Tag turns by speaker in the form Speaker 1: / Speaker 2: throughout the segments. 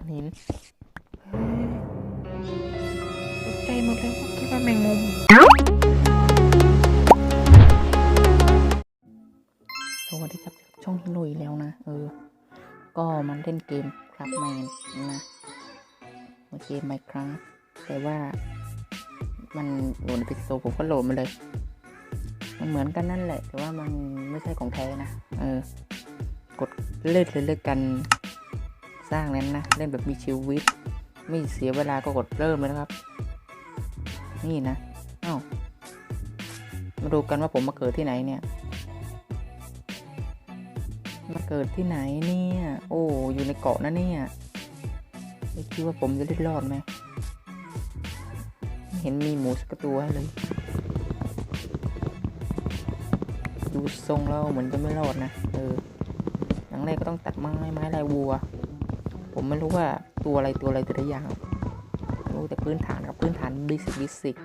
Speaker 1: ตัดหินเฮ้ยตกใจหมดเลยว่าคิดว่าแมงมุม สวัสดีครับ ช่องฮิโรอีกแล้วนะ เออ ก็มันเล่นเกมครับแมนนะเมื่อเกมไมครับแต่ว่า มันโหลดไปโซผมก็โหลดมาเลย มันเหมือนกันนั่นแหละ แต่ว่ามันไม่ใช่ของแท้นะ เออ กดเล่นเลยเล่นกัน สร้างนั้นนะเล่นแบบมีชีวิต ไม่เสียเวลาก็กดเริ่มเลยนะครับ นี่นะเอ้ามาดูกันว่าผมมาเกิดที่ไหนเนี่ย มาเกิดที่ไหนเนี่ย โอ้อยู่ในเกาะนะเนี่ยไม่คิดว่าผมจะได้รอดไหมเห็นมีหมูสักตัวให้เลย ดูทรงแล้วเหมือนจะไม่รอดนะ เอออย่างแรกก็ต้องตัดไม้ไม้ลายวัว ผมไม่รู้ว่าตัวอะไรตัวอะไรแต่ละอย่างรู้แต่พื้นฐานกับพื้นฐานบิสิกบิสิก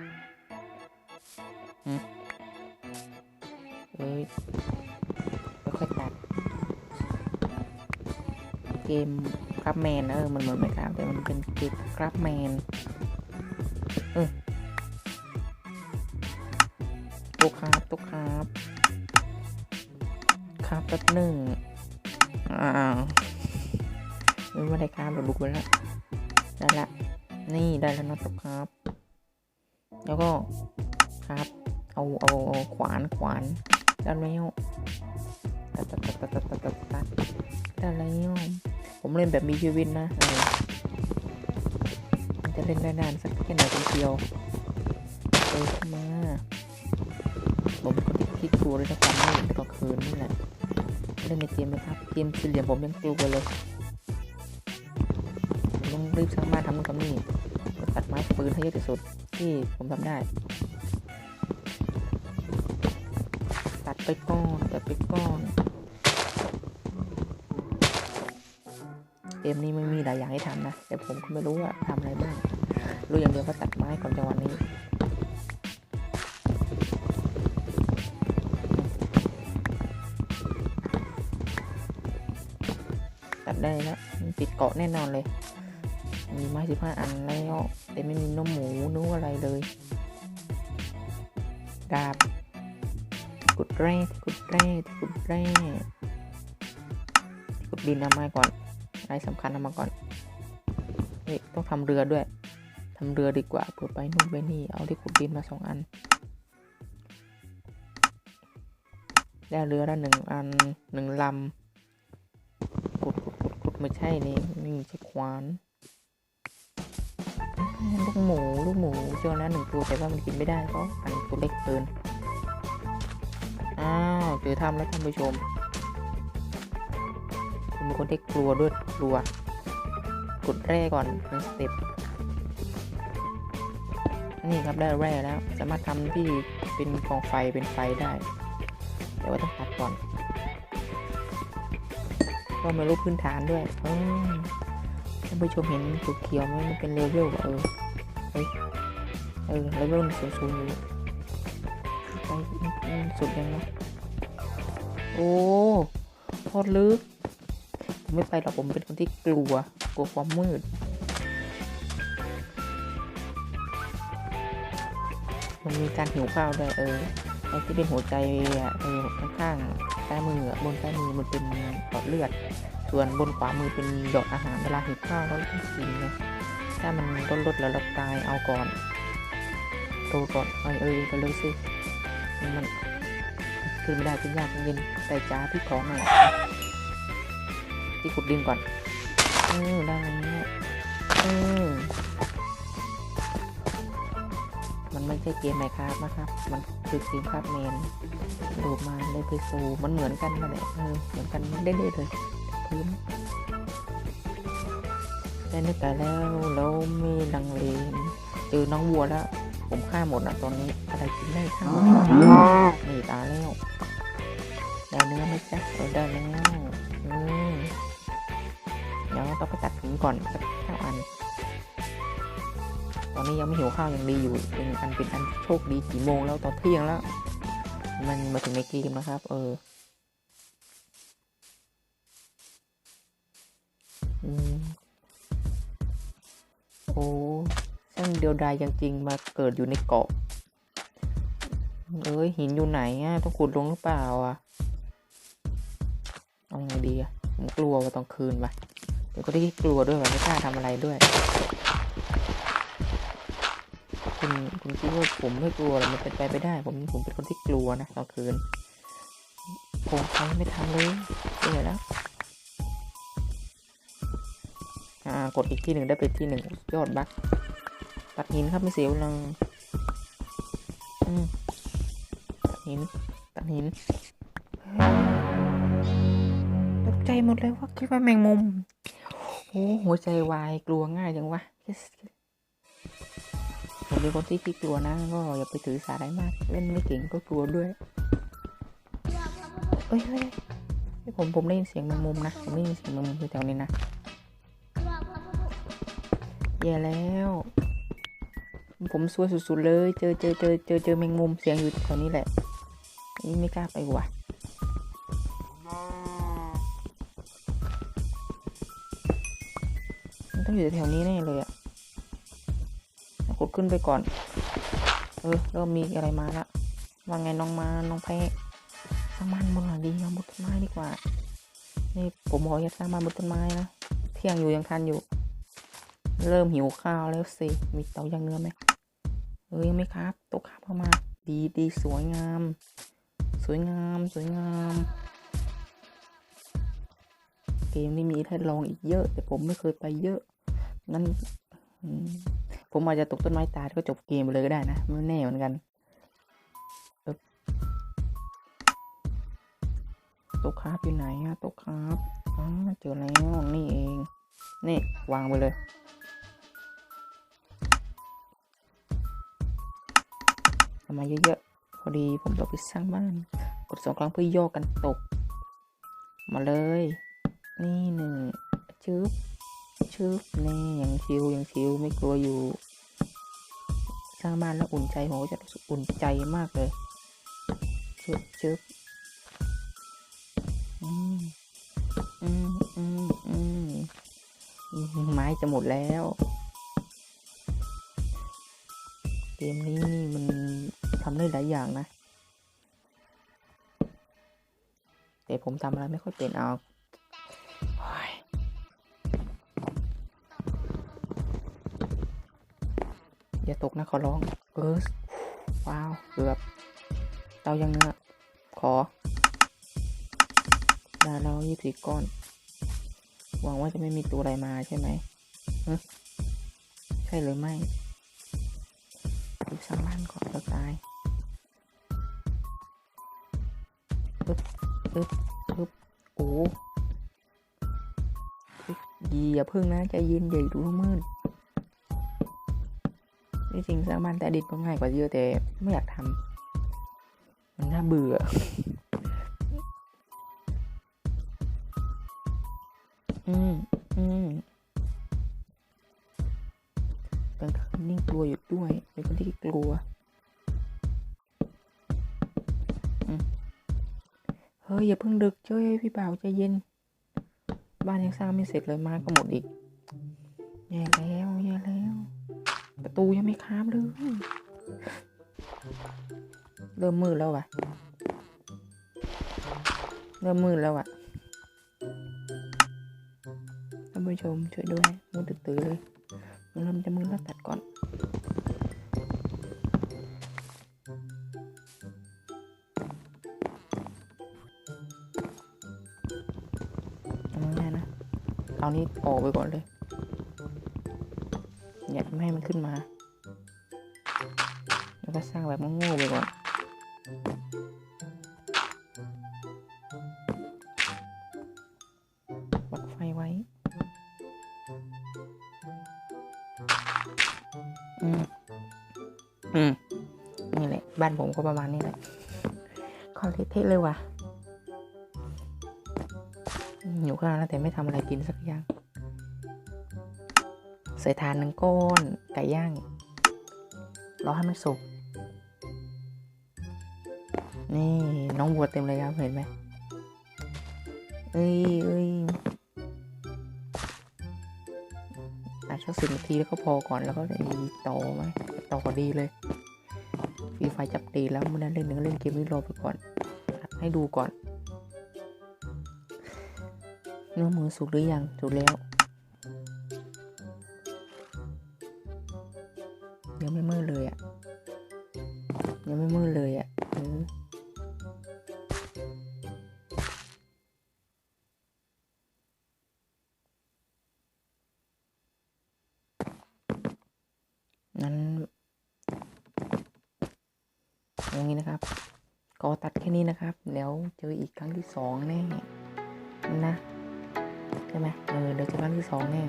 Speaker 1: เอ้ยไม่ค่อยตัด เกมครับแมนเออมันเหมือนไหมครับแต่มันเป็นเกมครับแมนเออตุ๊กครับตุ๊กครับ ครับแป๊บหนึ่งอ้าว ไม่ได้ครับเราลุกไปแล้ว ได้ละ นี่ได้แล้วนะครับแล้วก็ครับ เอาเอาเอาขวานขวานได้แล้วตัดตัดตัดตัดตัดตัดตัดได้แล้วผมเล่นแบบมีชีวิตนะจะเล่นได้นานสักแค่ไหนกันเชียวเออเข้ามาผมเป็นคนที่คิดกลัวเลยนะความมืดในกลางคืนนี่แหละเล่นในเกมไหมครับ เกมสี่เหลี่ยมผมยังกลัวเลย ผมต้องรีบสร้างบ้านทำนู่นทำนี่ตัดไม้ปืนให้เยอะที่สุดที่ผมทำได้ ตัดไปก้อนตัดไปก้อนเกมนี้ไม่มีหลายอย่างให้ทำนะ แต่ผมก็ไม่รู้ว่าทำอะไรบ้าง รู้อย่างเดียวว่าตัดไม้ก่อนจังหวะนี้ตัดได้แล้วติดเกาะแน่นอนเลย มีม้สิบห้าอันแล้วแต่ไม่มีนมหมูนู้อะไรเลยดาบกุดแร่กุดแร่กุดแร่กุดดินเอามาก่อนอะไรสำคัญเอามาก่อนเฮ้ยต้องทำเรือด้วยทำเรือดีกว่าเผื่อไปนู่นไปนี่เอาที่ขุดดินมาสองอันได้เรือละหนึ่งอันหนึ่งลำขุดขุดขุดขุดไม่ใช่นี่นี่ม่ใช่ควาน ลูกหมูลูกหมูเจอแล้วหนึ่งตัวแต่ว่ามันกินไม่ได้เพราะมันตัวเล็กเกินอ้าวเจอถ้ำแล้วท่านผู้ชมผมเป็นคนที่กลัวด้วยกลัวกดแร่ก่อนหนึ่งสเต็ปนี่ครับได้แร่แล้ว สามารถทำที่เป็นกองไฟเป็นไฟได้ แต่ว่าต้องตัดก่อนก็ไม่รู้พื้นฐานด้วยอ ท่านผู้ชมเห็นเขียวไหมมันเป็นเลเวลเออเฮ้ยเออเลเวลสูงสูงๆอยู่ไปสุดยังไงโอ้โคตรลึกผมไม่ไปหรอกผมเป็นคนที่กลัวกลัวความมืดมันมีการหิวข้าวด้วยเออไอ้ที่เป็นหัวใจอะเออข้างๆซ้มือะบนซ้มือมันเป็นหลอดเลือด ส่วนบนขวามือเป็นหยดอาหารเวลาหิวข้าวเราต้องกินไงถ้ามันลดลดแล้วเราตายเอาก่อนโตก่อนเอ้ยเอ้ยก็เลยสิมันคือไม่ได้เป็นยากเย็นแต่จ้าพี่ของหน่อยที่ขุดดินก่อนเออได้แล้วเออมันไม่ใช่เกมไหมครับนะครับ มันคือเกมครับเมนโดดมาเลยไปซูมันเหมือนกันมาเลยเออเหมือนกันได้เลยเลย พื้นได้นึกแต่แล้วแล้วไม่ลังเลเจอน้องวัวแล้ว ผมฆ่าหมดอะตอนนี้อะไรกินได้ข้างนี่ตายแล้วได้เนื้อไหมจ๊ะเออได้แล้วอืมเดี๋ยวต้องไปตัดถุงก่อนสักข้าวอัน ตอนนี้ยังไม่หิวข้าวยังดีอยู่เป็นอันเป็นอันโชคดีกี่โมงแล้วตอนเที่ยงแล้ว มันมาถึงในเกมนะครับ เออ อืม โอ้ช่างเดียวดายจริงๆมาเกิดอยู่ในเกาะ เอ้ยหินอยู่ไหนอะต้องขุดลงหรือเปล่าอะ เอาไงดีอะผมกลัวว่าตอนคืนว่ะเดี๋ยวก็ได้กลัวด้วยว่ะไม่กล้าทำอะไรด้วย คุณคุณคิดว่าผมไม่กลัวหรอมันเป็นไปไม่ได้ ผมผมเป็นคนที่กลัวนะตอนคืนโอ้ใครไม่ทำเลยเหนื่อยแล้ว กดอีกที่หนึ่งได้เป็นที่หนึ่งยอดบักตัดหินครับไม่เสียเวลาอืมตัดหินตัดหินตกใจหมดเลยว่าคิดว่าแมงมุมโอ้หัวใจวายกลัวง่ายจังวะผมเป็นคนที่ขี้กลัวนะก็อย่าไปถือสาอะไรมาก เล่นไม่เก่งก็กลัวด้วยเฮ้ยเฮ้ยผมผมได้ยินเสียงแมงมุมนะผมได้ยินเสียงแมงมุมอยู่แถวนี้นะ แย่แล้ว ผมซวยสุดๆเลย เจอเจอเจอเจอเจอแมงมุมเสียงอยู่แถวนี้แหละนี่ไม่กล้าไปว่ะมันต้องอยู่แถวนี้แน่เลยอะกดขึ้นไปก่อน เออเริ่มมีอะไรมาละว่าไงน้องมาน้องแพ้สร้างบ้านบนหลังดีเอาบนต้นไม้ดีกว่า นี่ผมบอกอย่าสร้างบ้านบนต้นไม้นะ เที่ยงอยู่ยังทันอยู่ เริ่มหิวข้าวแล้วสิ มีเตาย่างเนื้อไหมเอ้ยยังไม่ครับตกครับเข้ามา ดีดีสวยงาม สวยงาม สวยงาม เกมนี้มีให้ลองอีกเยอะ แต่ผมไม่เคยไปเยอะงั้นผมอาจจะตกต้นไม้ตายแล้วก็จบเกมไปเลยก็ได้นะไม่แน่เหมือนกันเอิบตกครับอยู่ไหนอะตกครับอ๋อเจอแล้วนี่เอง นี่วางไปเลย เอามาเยอะๆ พอดีผมต้องไปสร้างบ้าน กดสองครั้งเพื่อย่อกันตก มาเลย นี่หนึ่งชึบชึบนี่ยังชิวยังชิวไม่กลัวอยู่ สร้างบ้านแล้วอุ่นใจผมก็จะรู้สึกอุ่นใจมากเลยชึบชึบอืมอืมอืมอืมอืมไม้จะหมดแล้ว มนี้นี่มันทำได้หลายอย่างนะ แต่ผมทำอะไรไม่ค่อยเป็นเอาอยอย่าตกนะขอร้อง เออ ว้าว เกือบเตายังเนื้อขอได้แล้วยี่สิบก้อน หวังว่าจะไม่มีตัวอะไรมาใช่ไหมใช่หรือไม่ รีบสางบ้านก่อนแล้วตายอึ๊บอึ๊บอึ๊บโอ้อึ๊บยีอย่าพึ่งนะใจเย็นอย่ดูมืดที่จริงสร้างบ้านใต้ดินก็ง่ายกว่าเยอะแต่ไม่อยากทำมันน่าเบื่ออืม อย่าเพิ่งดึกเจ้ยพี่บ่าวใจเย็น บ้านยังสร้างไม่เสร็จเลยมาก็หมดอีกแย่แล้วแย่แล้ว ประตูยังไม่ค้ามเลยเริ่มมืดแล้วว่ะ เริ่มมืดแล้วอะท่านผู้ชมช่วยด้วยมือตื่นๆเลยมันเริ่มจะมือแล้วตัดก่อน เอานี้ออกไปก่อนเลยอย่าไม่ให้มันขึ้นมา แล้วก็สร้างแบบโง่ๆไปก่อนปักไฟไว้ อืม อืม นี่แหละ บ้านผมก็ประมาณนี้แหละคอนเทนเลยว่ะ หิวข้าวแล้วแต่ไม่ทำอะไรกินสักอย่างใส่ทานหนึ่งก้อนไก่ย่างรอให้มันสุก นี่น้องวัวเต็มเลยครับเห็นไหมเอ้ยเอ้ยอัดสักสิบนาทีแล้วก็พอก่อนแล้วก็อ้ต่อไหมต่อดีเลยฟีไฟจับตีแล้วไม่ได้เล่นหนึ่งเล่นเกมนี้รอไปก่อนอัดให้ดูก่อน เนื้อหมูสุกหรือยังสุกแล้ว ยังไม่มืดเลยอะ่ะ ยังไม่มืดเลยอะ่ะนั้นอย่างนี้นะครับ ก็ตัดแค่นี้นะครับ แล้วเจออีกครั้งที่สองแน่นะ ช่ไหมเออเดี๋ยวจะครั้งที่สองแน่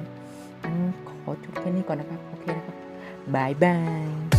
Speaker 1: งั้นขอจบแค่นี้ก่อนนะครับ โอเคนะครับบายบาย